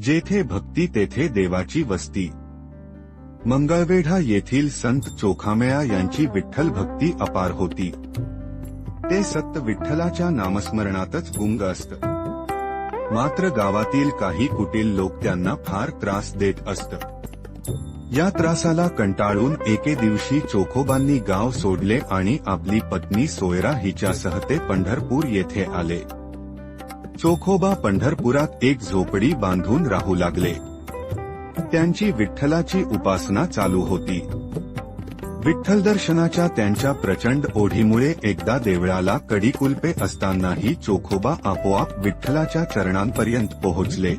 जेथे भक्ती तेथे देवाची वस्ती. मंगळवेढा येथील संत चोखामेळा यांची विठ्ठल भक्ती अपार होती. ते सत्य विठ्ठलाच्या नामस्मरणातच गुंग असत. मात्र गावातील काही कुटील लोक त्यांना फार त्रास देत असत. या त्रासाला कंटाळून एके दिवशी चोखोबांनी गाव सोडले आणि आपली पत्नी सोयरा हिच्यासह ते पंढरपूर येथे आले. चोखोबा पंढरपुरात एक झोपडी बांधून राहू लागले. त्यांची विठ्ठलाची उपासना चालू होती. विठ्ठल दर्शनाच्या त्यांच्या प्रचंड ओढीमुळे एकदा देवळाला कडीकुलपे असतानाही चोखोबा आपोआप विठ्ठलाच्या चरणांपर्यंत पोहोचले.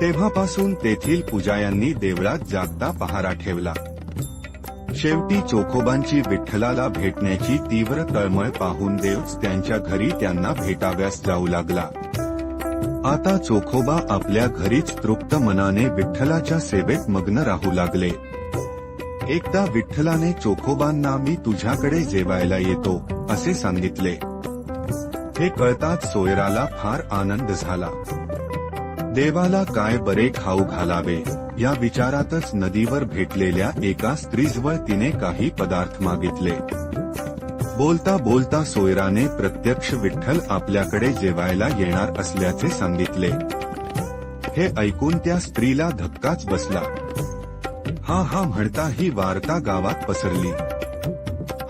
तेव्हापासून तेथील पुजायांनी देवळात जागता पहारा ठेवला. शेवटी चोखोबांची विठ्ठलाला भेटण्याची तीव्र तळमळ पाहून देवच त्यांच्या घरी त्यांना भेटाव्यास जाऊ लागला. आता चोखोबा आपल्या घरीच तृप्त मनाने विठ्ठलाच्या सेवेत मग्न राहू लागले. एकदा विठ्ठलाने चोखोबांना मी तुझ्याकडे जेवायला येतो असे सांगितले. हे कळताच सोयराला फार आनंद झाला. देवाला काय बरे खाऊ घालावे? या विचारातच नदीवर भेटलेल्या एका स्त्रीजवळ तिने काही पदार्थ मागितले. बोलता बोलता सोयराने प्रत्यक्ष विठ्ठल आपल्याकडे जेवायला येणार असल्याचे सांगितले. हे ऐकून त्या स्त्रीला धक्काच बसला. हा हा म्हणता ही वार्ता गावात पसरली.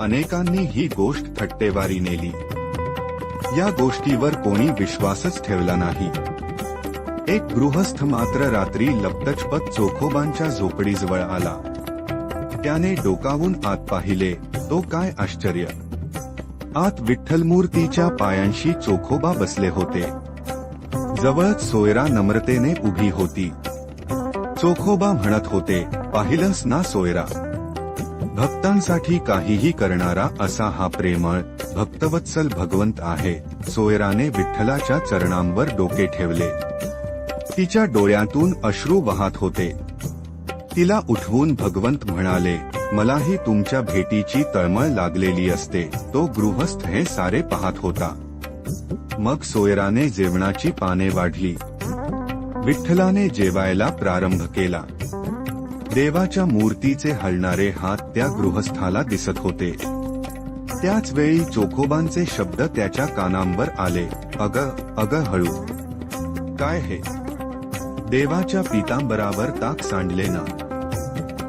अनेकांनी ही गोष्ट थट्टेवारी नेली. या गोष्टीवर कोणी विश्वासच ठेवला नाही. एक गृहस्थ मात्र रात्री लपटचपत चोखोबांच्या झोपडीजवळ आला. त्याने डोकावून आत पाहिले तो काय आश्चर्य. आत विठ्ठलमूर्तीच्या पायांशी चोखोबा बसले होते. जवळच सोयरा नम्रतेने उभी होती. चोखोबा म्हणत होते पाहिलंस ना सोयरा? भक्तांसाठी काहीही करणारा असा हा प्रेमळ भक्तवत्सल भगवंत आहे. सोयराने विठ्ठलाच्या चरणांवर डोके ठेवले. तिच्या डोळ्यातून अश्रू वाहत होते. तिला उठवून भगवंत म्हणाले मलाही तुमच्या भेटीची तळमळ लागलेली असते. तो गृहस्थ हे सारे पाहत होता. मग सोयराने जेवणाची पाने वाढली. विठ्ठलाने जेवायला प्रारंभ केला. देवाच्या मूर्तीचे हलणारे हात त्या गृहस्थाला दिसत होते. त्याच वेळी चोखोबांचे शब्द त्याच्या कानांवर आले. अग अग हळू. काय हे? देवाच्या पितांबरावर ताक सांडले ना.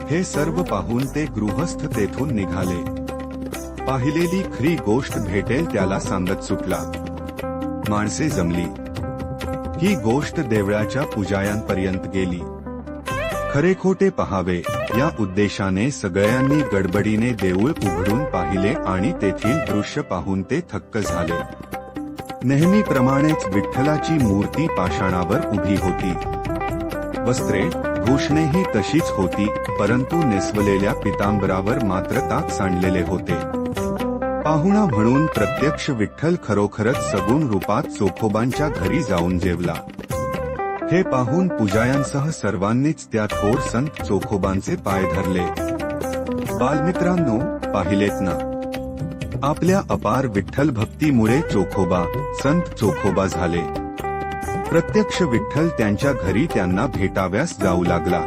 हे सर्व पाहून ते गृहस्थ तेथून निघाले. पाहिलेली खरी गोष्ट भेटेल त्याला सांगत सुटला. माणसे जमली. ही गोष्ट देवळाच्या पुजायांपर्यंत गेली. खरे खोटे पहावे या उद्देशाने सगळ्यांनी गडबडीने देऊळ उघडून पाहिले आणि तेथील दृश्य पाहून ते थक्क झाले. नेहमीप्रमाणेच विठ्ठलाची मूर्ती पाषाणावर उभी होती. वस्त्रे भूषणेही तशीच होती परंतु नेसवलेल्या पितांबरावर मात्र ताक सांडलेले होते. पाहुणा म्हणून प्रत्यक्ष विठ्ठल खरोखरच सगुण रूपात चोखोबांच्या घरी जाऊन जेवला. हे पाहून पुजायांसह सर्वांनीच त्या थोर संत चोखोबांचे पाय धरले. बालमित्रांनो पाहिलेत ना? आपल्या अपार विठ्ठल भक्तीमुळे चोखोबा संत चोखोबा झाले. प्रत्यक्ष विठ्ठल त्यांच्या घरी त्यांना भेटाव्यास जाऊ लागला.